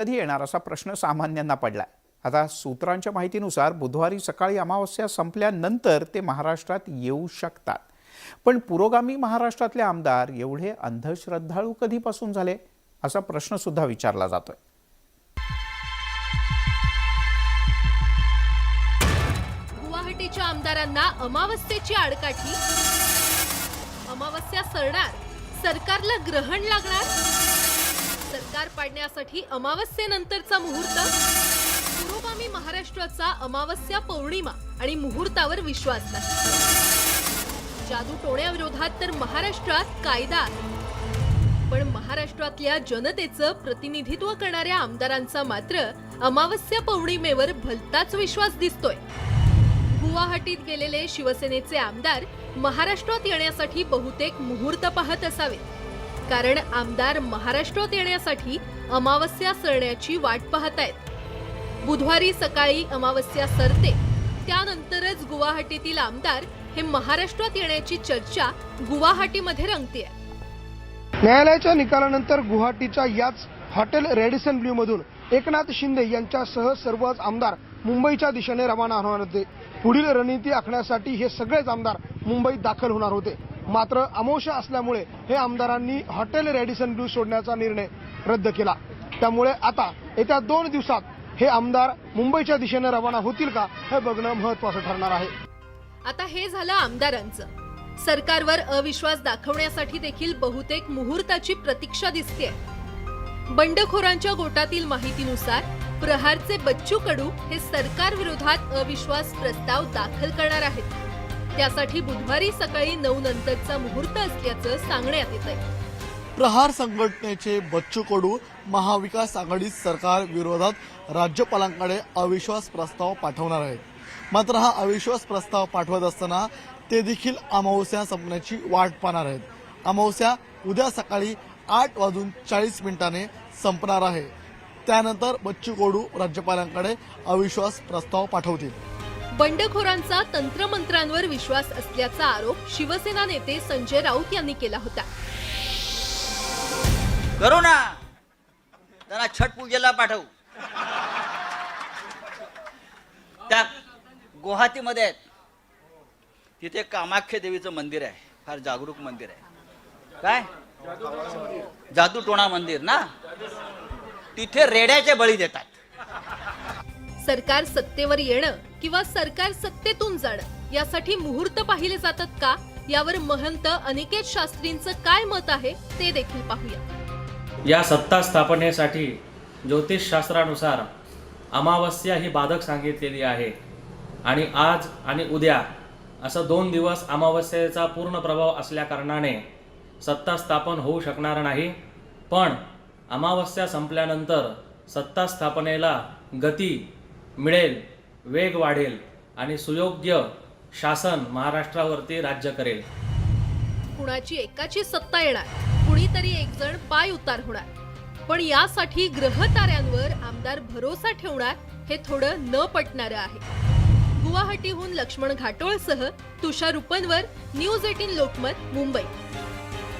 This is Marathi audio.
कधी येणार असा प्रश्न सामान्यांना पडला. आता सूत्रांच्या माहितीनुसार बुधवारी सकाळी अमावस्या संपल्यानंतर ते महाराष्ट्रात येऊ शकतात. पण पुरोगामी महाराष्ट्रातले आमदार एवढे अंधश्रद्धाळू कधीपासून झाले? असा प्रश्न सुद्धा विचारला जातोय. गुवाहाटीच्या आमदारांना अमावस्येची आडकाठी. अमावस्या सरणार. सरकारला ग्रहण लागणार. सरकार पाडण्यासाठी अमावस्येनंतरचा मुहूर्त पुरोगामी महाराष्ट्राचा अमावस्या पौर्णिमा आणि मुहूर्तावर विश्वास नाही. जादू टोण्याविरोधात तर महाराष्ट्रात कायदा पण महाराष्ट्रातल्या जनतेचं प्रतिनिधित्व करणाऱ्या आमदारांचा मात्र अमावस्या पौर्णिमेवर भलताच विश्वास दिसतोय. गुवाहाटीत गेलेले शिवसेनेचे आमदार महाराष्ट्रात येण्यासाठी बहुतेक मुहूर्त पाहत असावेत. कारण आमदार महाराष्ट्रात येण्यासाठी अमावस्या सरण्याची वाट पाहत आहेत बुधवारी सकाळी अमावस्या सरते. त्यानंतरच गुवाहाटीतील आमदार हे महाराष्ट्रात येण्याची चर्चा गुवाहाटीमध्ये रंगते न्यायालयाच्या निकालानंतर गुवाहाटीच्या याच हॉटेल रेडिसन ब्ल्यू मधून एकनाथ शिंदे यांच्यासह सर्वच आमदार मुंबईच्या दिशेने रवाना होणार होते. पुढील रणनीती आखण्यासाठी हे सगळेच आमदार मुंबईत दाखल होणार होते. मात्र अमोशा असल्यामुळे हे आमदारांनी हॉटेल रेडिसन ब्ल्यू सोडण्याचा निर्णय रद्द केला. त्यामुळे आता येत्या दोन दिवसात हे आमदार मुंबईच्या दिशेने रवाना होतील का हे बघणं महत्वाचं ठरणार आहे. आता हे झालं आमदारांचं. सरकारवर अविश्वास दाखवण्यासाठी देखील बहुतेक मुहूर्ताची प्रतीक्षा दिसते. बंडखोरांच्या गोटातील माहितीनुसार प्रहारचे बच्चू कडू हे सरकार विरोधात अविश्वास प्रस्ताव दाखल करणार आहेत. त्यासाठी बुधवारी सकाळी नऊ नंतरचा मुहूर्त असल्याचं सांगण्यात येत आहे प्रहार संघटनेचे बच्चू कडू महाविकास आघाडी सरकार विरोधात राज्यपालांकडे अविश्वास प्रस्ताव पाठवणार आहेत. मात्र हा अविश्वास प्रस्ताव पाठवत असताना ते देखील अमावस्या संपण्याची वाट पाहणार आहेत. अमावस्या उद्या सकाळी आठ वाजून चाळीस मिनिटाने संपणार आहे. त्यानंतर बच्चू कडू राज्यपालांकडे अविश्वास प्रस्ताव पाठवतील. बंडखोरांचा तंत्रमंत्रांवर विश्वास असल्याचा आरोप शिवसेना नेते संजय राऊत यांनी केला होता. करू ना. त्यांना छठ पूजेला पाठवू. त्या गुवाहाटीमध्ये आहेत. तिथे कामाख्य देवीचं मंदिर आहे. फार जागरूक मंदिर आहे. काय? जादूटोणा मंदिर ना? तिथे रेड्याचे बळी देतात. सरकार सत्तेवर येणं किंवा सरकार सत्तेतून जाणं यासाठी मुहूर्त पाहिले जातात का? यावर महंत अनिकेत शास्त्रींचं काय मत आहे ते देखील पाहूया. या सत्ता स्थापनेसाठी ज्योतिषशास्त्रानुसार अमावस्या ही बाधक सांगितलेली आहे. आणि आज आणि उद्या असं दोन दिवस अमावस्येचा पूर्ण प्रभाव असल्याकारणाने सत्ता स्थापन होऊ शकणार नाही. पण अमावस्या संपल्यानंतर सत्ता स्थापनेला गती मिळेल वेग वाढेल आणि सुयोग्य शासन महाराष्ट्रावरती राज्य करेल. कुणाची एकाची सत्ता येणार कुणीतरी एक जण पाय उतार होणार. पण यासाठी ग्रह ताऱ्यांवर आमदार भरोसा ठेवणार हे थोडं न पटणारं आहे. गुवाहाटीहून लक्ष्मण घाटोळसह तुषार उपनवर न्यूज एटीन लोकमत मुंबई.